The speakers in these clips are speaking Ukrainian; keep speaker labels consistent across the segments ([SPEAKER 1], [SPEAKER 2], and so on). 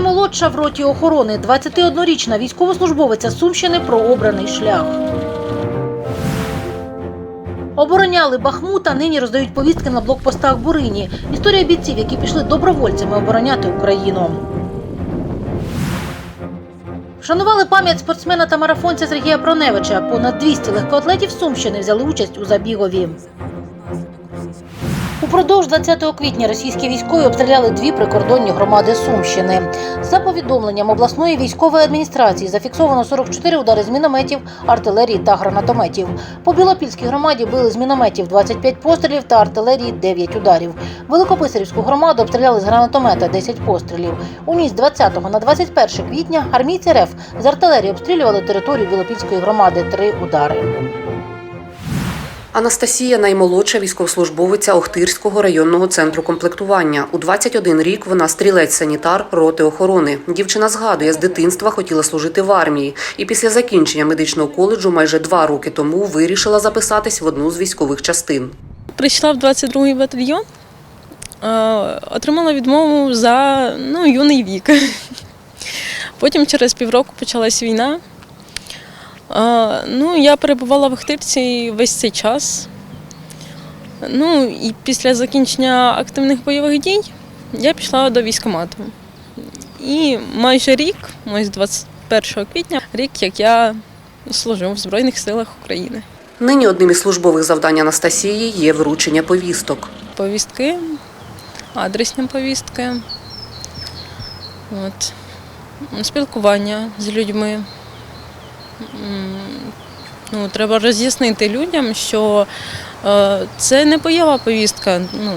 [SPEAKER 1] Наймолодша в роті охорони 21-річна військовослужбовиця Сумщини про обраний шлях. Обороняли Бахмут, а нині роздають повістки на блокпостах Бурині. Історія бійців, які пішли добровольцями обороняти Україну. Вшанували пам'ять спортсмена та марафонця Сергія Проневича. Понад 200 легкоатлетів Сумщини взяли участь у забігові. Упродовж 20 квітня російські військові обстріляли дві прикордонні громади Сумщини. За повідомленням обласної військової адміністрації зафіксовано 44 удари з мінометів, артилерії та гранатометів. По Білопільській громаді били з мінометів 25 пострілів та артилерії 9 ударів. Великописарівську громаду обстріляли з гранатомета 10 пострілів. У ніч з 20 на 21 квітня армійці РФ з артилерії обстрілювали територію Білопільської громади 3 удари.
[SPEAKER 2] Анастасія наймолодша військовослужбовиця Охтирського районного центру комплектування. У 21 рік вона стрілець-санітар роти охорони. Дівчина згадує, з дитинства хотіла служити в армії, і після закінчення медичного коледжу майже два роки тому вирішила записатись в одну з військових частин.
[SPEAKER 3] Прийшла в 22-й батальйон, отримала відмову за ну, юний вік. Потім через півроку почалась війна. Ну, я перебувала в Охтирці весь цей час. Ну і після закінчення активних бойових дій я пішла до військкомату. І майже рік, ось 21 квітня, рік, як я служу в Збройних силах України.
[SPEAKER 2] Нині одним із службових завдань Анастасії є вручення повісток.
[SPEAKER 3] повістки, адресні повістки, от, спілкування з людьми. Ну, треба роз'яснити людям, що е, це не бойова повістка. Ну,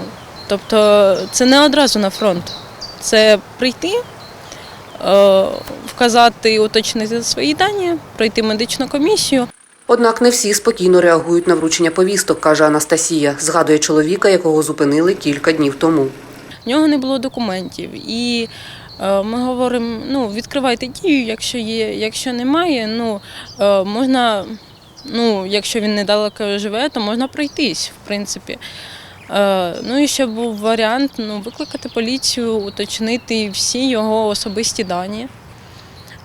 [SPEAKER 3] тобто це не одразу на фронт. Це прийти, е, вказати, уточнити свої дані, пройти медичну комісію.
[SPEAKER 2] Однак не всі спокійно реагують на вручення повісток, каже Анастасія. Згадує чоловіка, якого зупинили кілька днів тому.
[SPEAKER 3] В нього не було документів. І ми говоримо: ну, відкривайте дію, якщо є, якщо немає, ну е, можна, ну, якщо він недалеко живе, то можна пройтись, в принципі. Е, ну і ще був варіант ну, викликати поліцію, уточнити всі його особисті дані.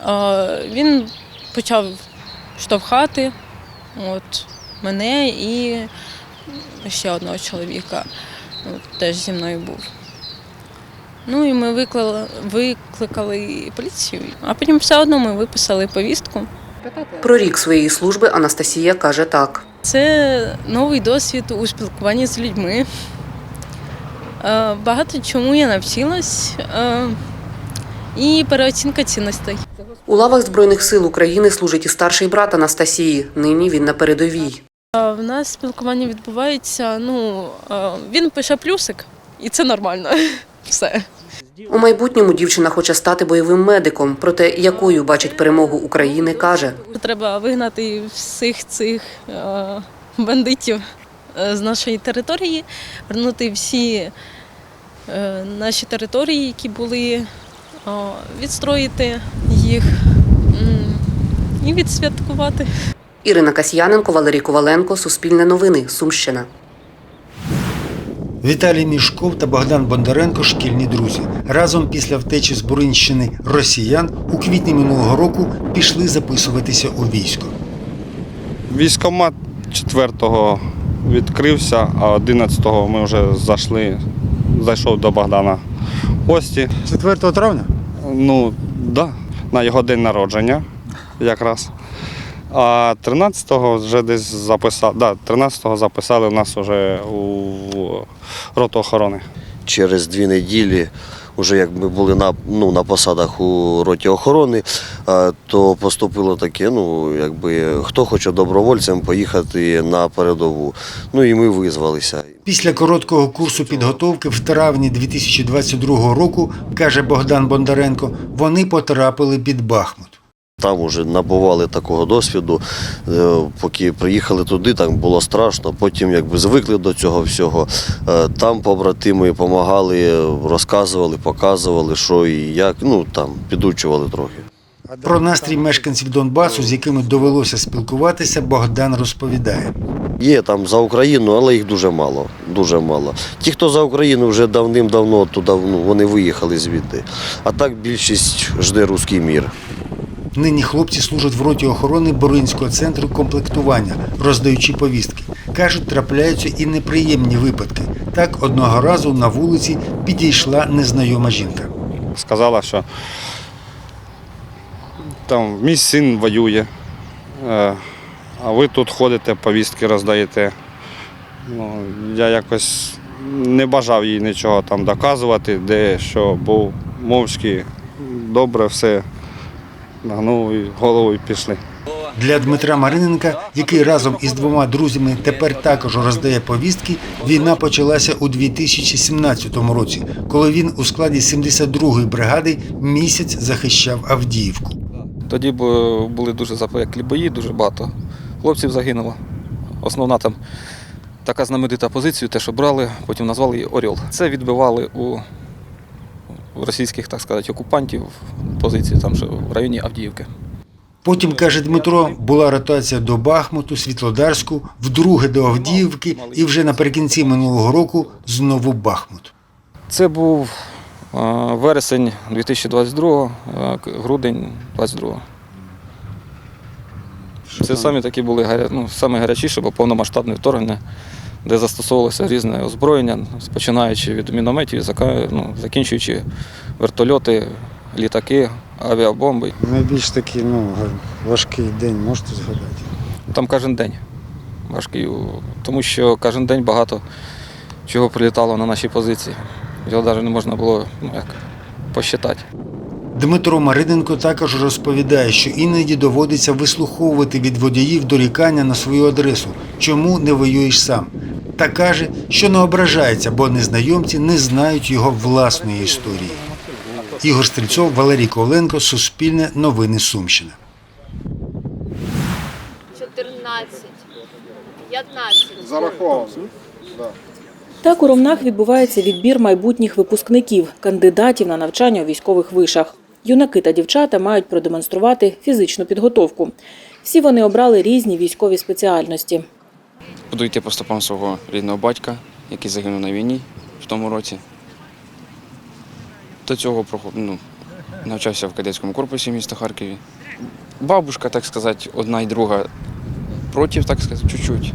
[SPEAKER 3] Е, він почав штовхати от, мене і ще одного чоловіка. От, теж зі мною був. Ну і ми викликали, викликали поліцію, а потім все одно ми виписали повістку.
[SPEAKER 2] Про рік своєї служби Анастасія каже так.
[SPEAKER 3] Це новий досвід у спілкуванні з людьми. Е, Багато чому я навчилась е, і переоцінка цінностей.
[SPEAKER 2] У лавах Збройних сил України служить і старший брат Анастасії. Нині він на передовій.
[SPEAKER 3] Е, В нас спілкування відбувається. Ну е, він пише плюсик, і це нормально. Все.
[SPEAKER 2] У майбутньому дівчина хоче стати бойовим медиком. Проте якою бачить перемогу України, каже.
[SPEAKER 3] Треба вигнати всіх цих е, бандитів е, з нашої території, вернути всі е, наші території, які були, відстроїти їх і відсвяткувати.
[SPEAKER 2] Ірина Касьяненко, Валерій Коваленко, Суспільне новини, Сумщина.
[SPEAKER 4] Віталій Мішков та Богдан Бондаренко шкільні друзі. Разом після втечі з Буринщини росіян у квітні минулого року пішли записуватися у військо.
[SPEAKER 5] Військомат 4-го відкрився, а 11-го ми вже зайшли, зайшов до Богдана в гості.
[SPEAKER 4] 4 травня?
[SPEAKER 5] Ну, да, на його день народження якраз. А 13-го вже десь записали, да, 13-го записали нас вже у роту охорони.
[SPEAKER 6] через дві неділі, вже як ми були на, ну, на посадах у роті охорони, то поступило таке, ну, якби хто хоче добровольцем поїхати на передову. Ну і ми визвалися.
[SPEAKER 4] Після короткого курсу підготовки в травні 2022 року, каже Богдан Бондаренко, вони потрапили під Бахмут.
[SPEAKER 6] Там вже набували такого досвіду. Е, Поки приїхали туди, так було страшно. Потім якби звикли до цього всього. Е, Там побратими допомагали, розказували, показували, що і як. Ну там підучували трохи.
[SPEAKER 4] Про настрій мешканців Донбасу, з якими довелося спілкуватися, Богдан розповідає.
[SPEAKER 6] Є там за Україну, але їх дуже мало.
[SPEAKER 7] дуже мало. Ті, хто за Україну вже давним-давно туди ну, вони виїхали звідти. А так більшість жде руський мір.
[SPEAKER 4] Нині хлопці служать в роті охорони Боринського центру комплектування, роздаючи повістки. Кажуть, трапляються і неприємні випадки. Так одного разу на вулиці підійшла незнайома жінка.
[SPEAKER 5] Сказала, що там мій син воює, е, а ви тут ходите, повістки роздаєте. Ну, я якось не бажав їй нічого там доказувати, де що був мовчки, добре все. Нагнув і голову і пішли.
[SPEAKER 4] Для Дмитра Мариненка, який разом із двома друзями тепер також роздає повістки, війна почалася у 2017 році, коли він у складі 72-ї бригади місяць захищав Авдіївку.
[SPEAKER 8] Тоді були дуже запеклі бої, дуже багато хлопців загинуло. Основна там така знаменита позиція, те, що брали, потім назвали її Орел. Це відбивали у російських, так сказати, окупантів позиції там, що в районі Авдіївки.
[SPEAKER 4] Потім, каже Дмитро, була ротація до Бахмуту, Світлодарську, вдруге до Авдіївки і вже наприкінці минулого року знову Бахмут.
[SPEAKER 8] Це був е, вересень 2022, е, грудень 22. Це самі такі були ну, саме бо повномасштабне вторгнення, де застосовувалося різне озброєння, починаючи від мінометів, ну, закінчуючи вертольоти, літаки, авіабомби.
[SPEAKER 2] Найбільш такий ну, важкий день можете згадати.
[SPEAKER 8] Там кожен день важкий, тому що кожен день багато чого прилітало на наші позиції. Його навіть не можна було ну, як, посчитати.
[SPEAKER 4] Дмитро Мариненко також розповідає, що іноді доводиться вислуховувати від водіїв дорікання на свою адресу, чому не воюєш сам. Та каже, що не ображається, бо незнайомці не знають його власної історії. Ігор Стрільцов, Валерій Ковленко, Суспільне, Новини Сумщина.
[SPEAKER 9] 14, 15.
[SPEAKER 2] Зараховано.
[SPEAKER 10] Так у Ромнах відбувається відбір майбутніх випускників, кандидатів на навчання у військових вишах. Юнаки та дівчата мають продемонструвати фізичну підготовку. Всі вони обрали різні військові спеціальності.
[SPEAKER 11] Буду йти по стопам свого рідного батька, який загинув на війні в тому році. До цього ну, навчався в кадетському корпусі міста Харкові. Бабушка, так сказати, одна і друга проти, так сказати, чуть-чуть.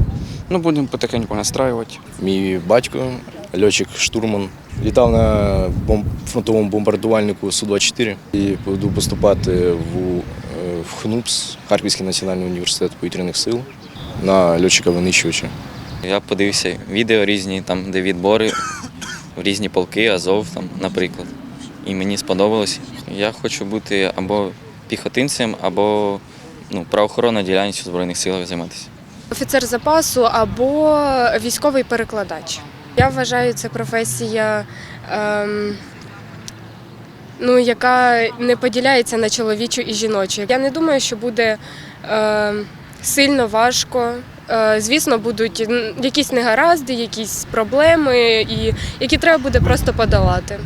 [SPEAKER 11] Ну, будемо потихеньку настраювати.
[SPEAKER 12] Мій батько, льотчик штурман, літав на фронтовому бомбардувальнику Су-24 і буду поступати в, е, в ХНУПС, Харківський національний університет повітряних сил, на льотчика винищувача.
[SPEAKER 11] Я подивився відео різні, там, де відбори в різні полки, Азов, там, наприклад. І мені сподобалось. Я хочу бути або піхотинцем, або ну, правоохоронною діяльністю в Збройних силах займатися.
[SPEAKER 9] Офіцер запасу або військовий перекладач. Я вважаю, це професія, ем, ну, яка не поділяється на чоловічу і жіночу. Я не думаю, що буде ем, сильно важко. Е, Звісно, будуть якісь негаразди, якісь проблеми, і які треба буде просто подолати.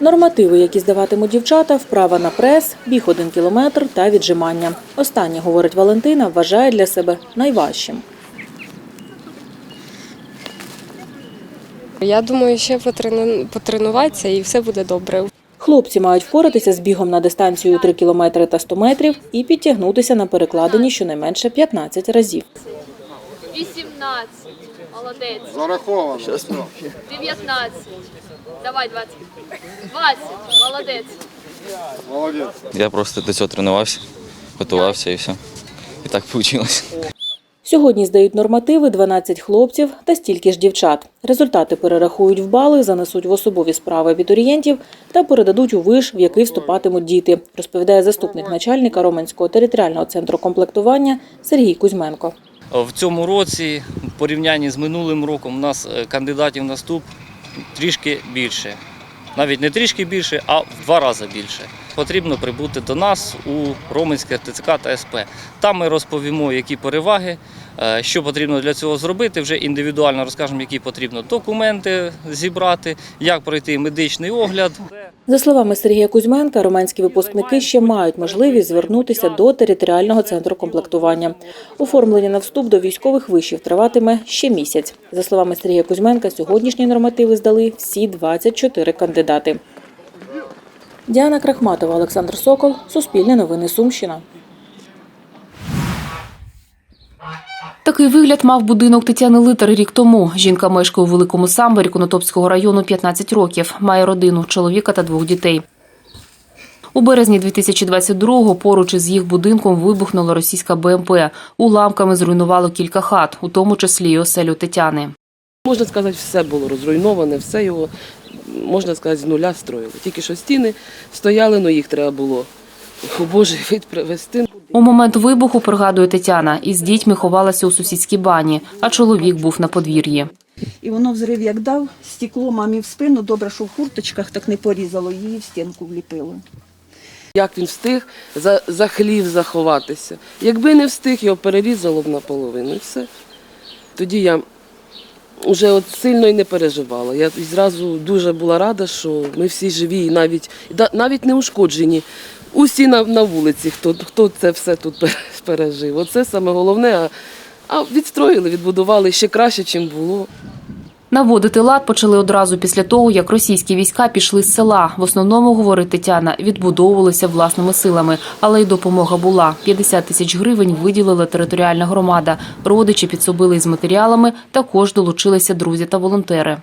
[SPEAKER 10] Нормативи, які здаватимуть дівчата, вправа на прес, біг один кілометр та віджимання. Останнє, говорить Валентина, вважає для себе найважчим.
[SPEAKER 9] Я думаю, ще потрену- потренуватися і все буде добре.
[SPEAKER 10] Хлопці мають впоратися з бігом на дистанцію 3 кілометри та 100 метрів і підтягнутися на перекладині щонайменше 15 разів.
[SPEAKER 9] 18. Молодець.
[SPEAKER 2] Зараховано.
[SPEAKER 9] 19. Давай 20. 20. Молодець.
[SPEAKER 2] Молодець.
[SPEAKER 11] Я просто до цього тренувався, готувався і все. І так вийшло.
[SPEAKER 10] Сьогодні здають нормативи 12 хлопців та стільки ж дівчат. Результати перерахують в бали, занесуть в особові справи абітурієнтів та передадуть у виш, в який вступатимуть діти, розповідає заступник начальника Роменського територіального центру комплектування Сергій Кузьменко.
[SPEAKER 13] В цьому році, в порівнянні з минулим роком, у нас е, кандидатів на вступ трішки більше. Навіть не трішки більше, а в два рази більше. Потрібно прибути до нас у Роменське ТЦК та СП. Там ми розповімо, які переваги Е, Що потрібно для цього зробити, вже індивідуально розкажемо, які потрібно документи зібрати, як пройти медичний огляд.
[SPEAKER 10] За словами Сергія Кузьменка, романські випускники ще мають можливість звернутися до територіального центру комплектування. Оформлення на вступ до військових вишів триватиме ще місяць. За словами Сергія Кузьменка, сьогоднішні нормативи здали всі 24 кандидати. Діана Крахматова, Олександр Сокол, Суспільне новини Сумщина.
[SPEAKER 14] Такий вигляд мав будинок Тетяни Литер рік тому. Жінка мешкає у Великому Самборі Конотопського району 15 років. Має родину, чоловіка та двох дітей. У березні 2022-го поруч із їх будинком вибухнула російська БМП. Уламками зруйнувало кілька хат, у тому числі й оселю Тетяни.
[SPEAKER 15] Можна сказати, все було розруйноване, все його, можна сказати, з нуля строїли. Тільки що стіни стояли, але їх треба було у Божий вид привести.
[SPEAKER 14] У момент вибуху, пригадує Тетяна, із дітьми ховалася у сусідській бані, а чоловік був на подвір'ї.
[SPEAKER 16] І воно взрив як дав, стекло мамі в спину, добре, що в курточках так не порізало, її в стінку вліпило.
[SPEAKER 15] Як він встиг за, за хлів заховатися. Якби не встиг, його перерізало б наполовину і все. Тоді я вже от сильно і не переживала. Я зразу дуже була рада, що ми всі живі і навіть, навіть не ушкоджені. Усі на, на вулиці, хто, хто це все тут пережив. Оце саме головне. А, а відстроїли, відбудували ще краще, ніж було.
[SPEAKER 14] Наводити лад почали одразу після того, як російські війська пішли з села. В основному, говорить Тетяна, відбудовувалися власними силами, але й допомога була. 50 тисяч гривень виділила територіальна громада. Родичі підсобили із матеріалами. Також долучилися друзі та волонтери.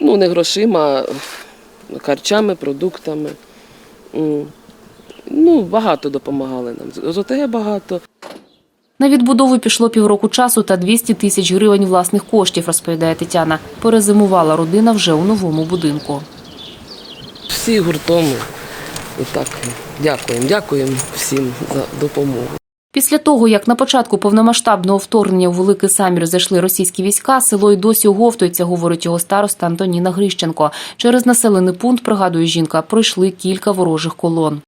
[SPEAKER 15] Ну, не грошима, а харчами, продуктами. Ну, багато допомагали нам. З ОТГ багато.
[SPEAKER 14] На відбудову пішло півроку часу та 200 тисяч гривень власних коштів, розповідає Тетяна. Перезимувала родина вже у новому будинку.
[SPEAKER 15] Всі гуртом. І так, дякуємо, дякуємо всім за допомогу.
[SPEAKER 14] Після того, як на початку повномасштабного вторгнення у Великий Самір зайшли російські війська, село й досі оговтується, говорить його староста Антоніна Грищенко. Через населений пункт, пригадує жінка, пройшли кілька ворожих колон.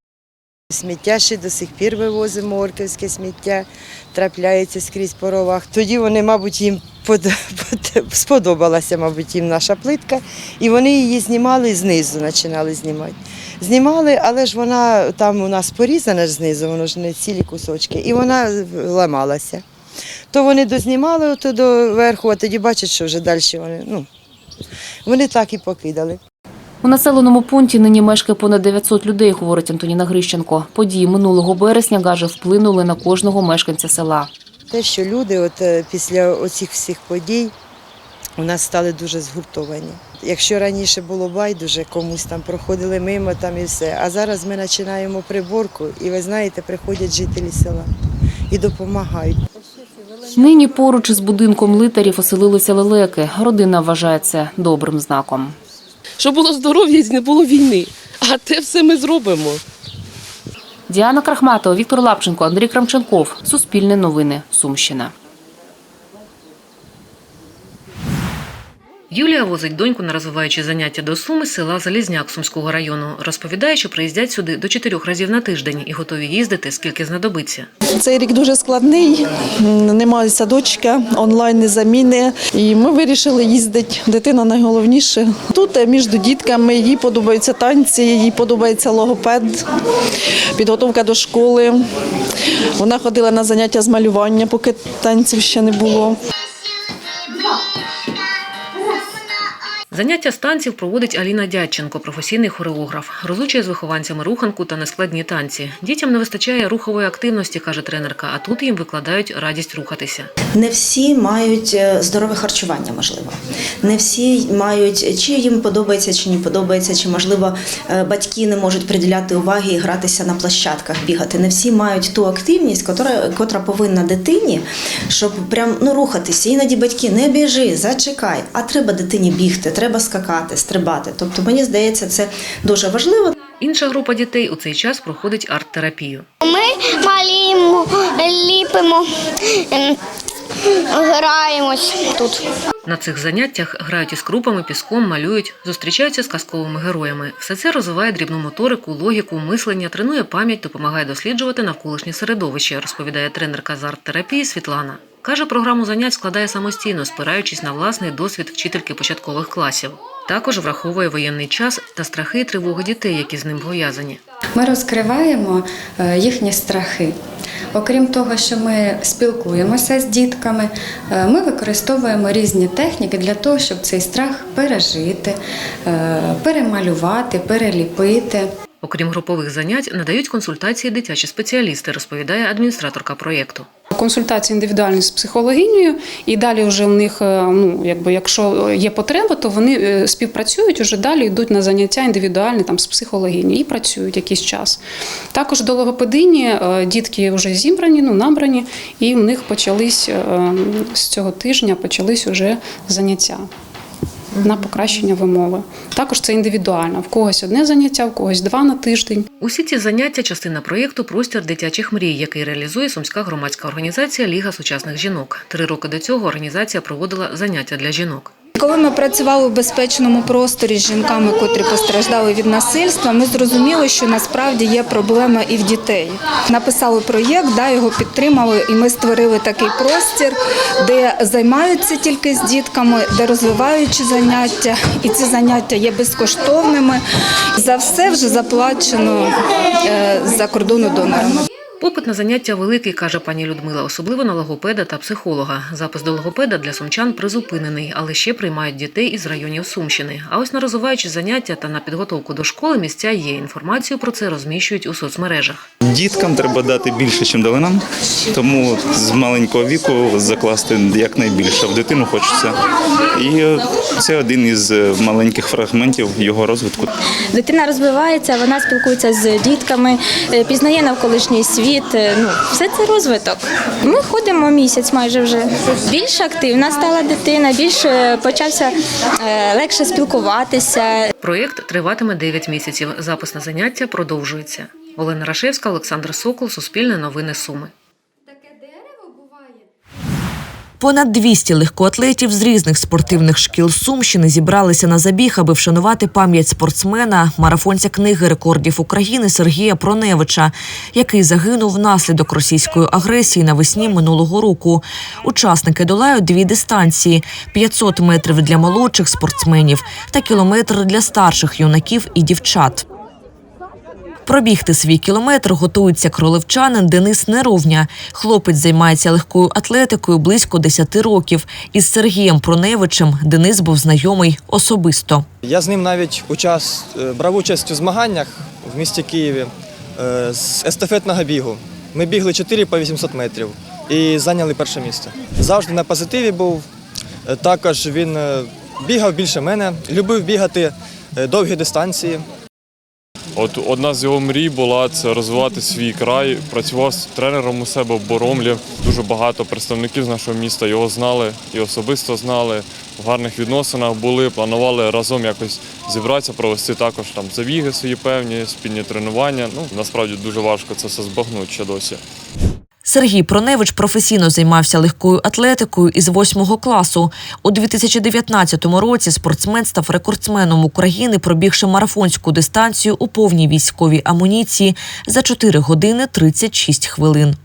[SPEAKER 6] Сміття ще до сих пір вивозимо орківське сміття, трапляється скрізь по ровах. Тоді вони, мабуть, їм под- под- сподобалася, мабуть, їм наша плитка, і вони її знімали знизу, починали знімати. Знімали, але ж вона там у нас порізана ж знизу, воно ж не цілі кусочки, і вона ламалася. То вони дознімали ото до верху, а тоді бачать, що вже далі вони, ну, вони так і покидали.
[SPEAKER 14] У населеному пункті нині мешкає понад 900 людей, говорить Антоніна Грищенко. Події минулого березня, каже, вплинули на кожного мешканця села.
[SPEAKER 6] Те, що люди от, е, після оцих всіх подій у нас стали дуже згуртовані. Якщо раніше було байдуже, комусь там проходили мимо там і все, а зараз ми починаємо приборку, і ви знаєте, приходять жителі села і допомагають.
[SPEAKER 14] Нині поруч із будинком литарів оселилися лелеки. Родина вважає це добрим знаком.
[SPEAKER 15] Щоб було здоров'я і не було війни. А те все ми зробимо.
[SPEAKER 14] Діана Крахматова, Віктор Лапченко, Андрій Крамченков. Суспільне новини. Сумщина. Юлія возить доньку на розвиваючі заняття до Суми села Залізняк Сумського району. Розповідає, що приїздять сюди до чотирьох разів на тиждень і готові їздити, скільки знадобиться.
[SPEAKER 17] Цей рік дуже складний, немає садочка, онлайн не заміни. І ми вирішили їздити. Дитина найголовніше. Тут е, між дітками їй подобаються танці, їй подобається логопед, підготовка до школи. Вона ходила на заняття з малювання, поки танців ще не було.
[SPEAKER 14] Заняття з танців проводить Аліна Дядченко, професійний хореограф. Розучує з вихованцями руханку та нескладні танці. Дітям не вистачає рухової активності, каже тренерка, а тут їм викладають радість рухатися.
[SPEAKER 18] Не всі мають е, здорове харчування, можливо. Не всі мають, чи їм подобається, чи не подобається, чи можливо е, батьки не можуть приділяти уваги і гратися на площадках, бігати. Не всі мають ту активність, котра, котра повинна дитині, щоб прям ну рухатися. Іноді батьки не біжи, зачекай, а треба дитині бігти, треба скакати, стрибати. Тобто мені здається, це дуже важливо.
[SPEAKER 14] Інша група дітей у цей час проходить арт-терапію.
[SPEAKER 19] Ми малюємо, ліпимо, ем, граємось тут.
[SPEAKER 14] На цих заняттях грають із крупами, піском, малюють, зустрічаються з казковими героями. Все це розвиває дрібну моторику, логіку, мислення, тренує пам'ять, допомагає досліджувати навколишнє середовище, розповідає тренерка з арт-терапії Світлана.
[SPEAKER 20] Каже, програму занять складає самостійно, спираючись на власний досвід вчительки початкових класів. Також враховує воєнний час та страхи і тривоги дітей, які з ним пов'язані.
[SPEAKER 21] Ми розкриваємо е, їхні страхи. Окрім того, що ми спілкуємося з дітками, е, ми використовуємо різні техніки для того, щоб цей страх пережити, е, перемалювати, переліпити.
[SPEAKER 20] Окрім групових занять, надають консультації дитячі спеціалісти, розповідає адміністраторка проєкту.
[SPEAKER 22] Консультації індивідуальні з психологинею, і далі вже в них, е, ну якби якщо є потреба, то вони е, співпрацюють уже далі йдуть на заняття індивідуальні там з психологині і працюють якийсь час. Також до логопедині е, дітки вже зібрані, ну набрані, і в них почались з цього тижня почались уже заняття. На покращення вимови. Також це індивідуально. В когось одне заняття, в когось два на тиждень.
[SPEAKER 20] Усі ці заняття частина проєкту Простір дитячих мрій, який реалізує сумська громадська організація Ліга сучасних жінок. Три роки до цього організація проводила заняття для жінок.
[SPEAKER 23] Коли ми працювали в безпечному просторі з жінками, котрі постраждали від насильства, ми зрозуміли, що насправді є проблема і в дітей. Написали проєкт, да, його підтримали, і ми створили такий простір, де займаються тільки з дітками, де розвиваючі заняття, і ці заняття є безкоштовними. За все вже заплачено е, за кордону донорами.
[SPEAKER 20] Попит на заняття великий, каже пані Людмила, особливо на логопеда та психолога. Запис до логопеда для сумчан призупинений, але ще приймають дітей із районів Сумщини. А ось на розвиваючі заняття та на підготовку до школи місця є. Інформацію про це розміщують у соцмережах.
[SPEAKER 24] Діткам треба дати більше, ніж дали нам, тому з маленького віку закласти якнайбільше в дитину хочеться. І це один із маленьких фрагментів його розвитку.
[SPEAKER 25] Дитина розвивається, вона спілкується з дітками, е, пізнає навколишній світ. Е, Ну, все це розвиток. Ми ходимо місяць майже вже. Більш активна стала дитина, більше почався е, легше спілкуватися.
[SPEAKER 20] Проєкт триватиме 9 місяців. Запис на заняття продовжується. Олена Рашевська, Олександр Сокол, Суспільне новини Суми.
[SPEAKER 26] Понад 200 легкоатлетів з різних спортивних шкіл Сумщини зібралися на забіг, аби вшанувати пам'ять спортсмена, марафонця книги рекордів України Сергія Проневича, який загинув внаслідок російської агресії навесні минулого року. Учасники долають дві дистанції: 500 метрів для молодших спортсменів та кілометр для старших юнаків і дівчат. Пробігти свій кілометр готується кроливчанин Денис Неровня. Хлопець займається легкою атлетикою близько 10 років. Із Сергієм Проневичем Денис був знайомий особисто.
[SPEAKER 27] Я з ним навіть учас, е, брав участь у змаганнях в місті Києві е, з естафетного бігу. Ми бігли 4 по 800 метрів і зайняли перше місце. Завжди на позитиві був. Е, Також він бігав більше мене, любив бігати довгі дистанції.
[SPEAKER 28] От одна з його мрій була це розвивати свій край. Працював тренером у себе в Боромлі. Дуже багато представників з нашого міста його знали і особисто знали. В гарних відносинах були, планували разом якось зібратися, провести також там забіги свої певні, спільні тренування. Ну насправді дуже важко це все збагнути ще досі.
[SPEAKER 26] Сергій Проневич професійно займався легкою атлетикою із восьмого класу. У 2019 році спортсмен став рекордсменом України, пробігши марафонську дистанцію у повній військовій амуніції за 4 години 36 хвилин.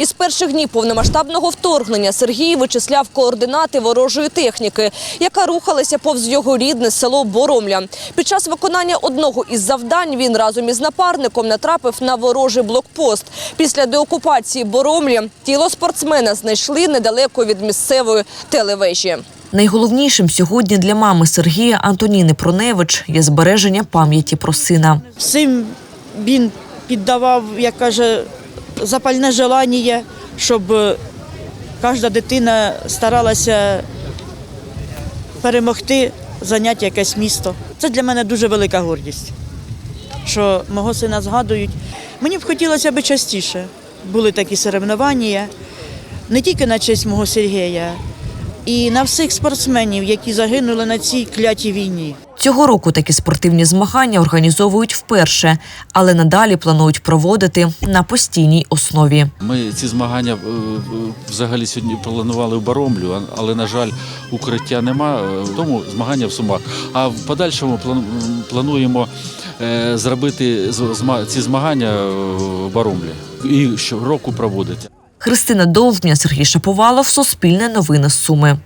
[SPEAKER 29] Із перших днів повномасштабного вторгнення Сергій вичисляв координати ворожої техніки, яка рухалася повз його рідне село Боромля. Під час виконання одного із завдань він разом із напарником натрапив на ворожий блокпост. Після деокупації Боромлі тіло спортсмена знайшли недалеко від місцевої телевежі.
[SPEAKER 26] Найголовнішим сьогодні для мами Сергія Антоніни Проневич є збереження пам'яті про сина.
[SPEAKER 30] Всім він піддавав, як каже, запальне желання, щоб е, кожна дитина старалася перемогти, зайняти якесь місто. Це для мене дуже велика гордість, що мого сина згадують. Мені б хотілося б частіше. Були такі соревнування, не тільки на честь мого Сергія, і на всіх спортсменів, які загинули на цій клятій війні.
[SPEAKER 26] Цього року такі спортивні змагання організовують вперше, але надалі планують проводити на постійній основі.
[SPEAKER 31] Ми ці змагання е, е, взагалі сьогодні планували в Баромлю, але, на жаль, укриття нема, е, тому змагання в Сумах. А в подальшому плануємо зробити ці змагання в Баромлі. І щороку проводити.
[SPEAKER 26] Христина Довбня, Сергій Шаповалов, Суспільне новини Суми.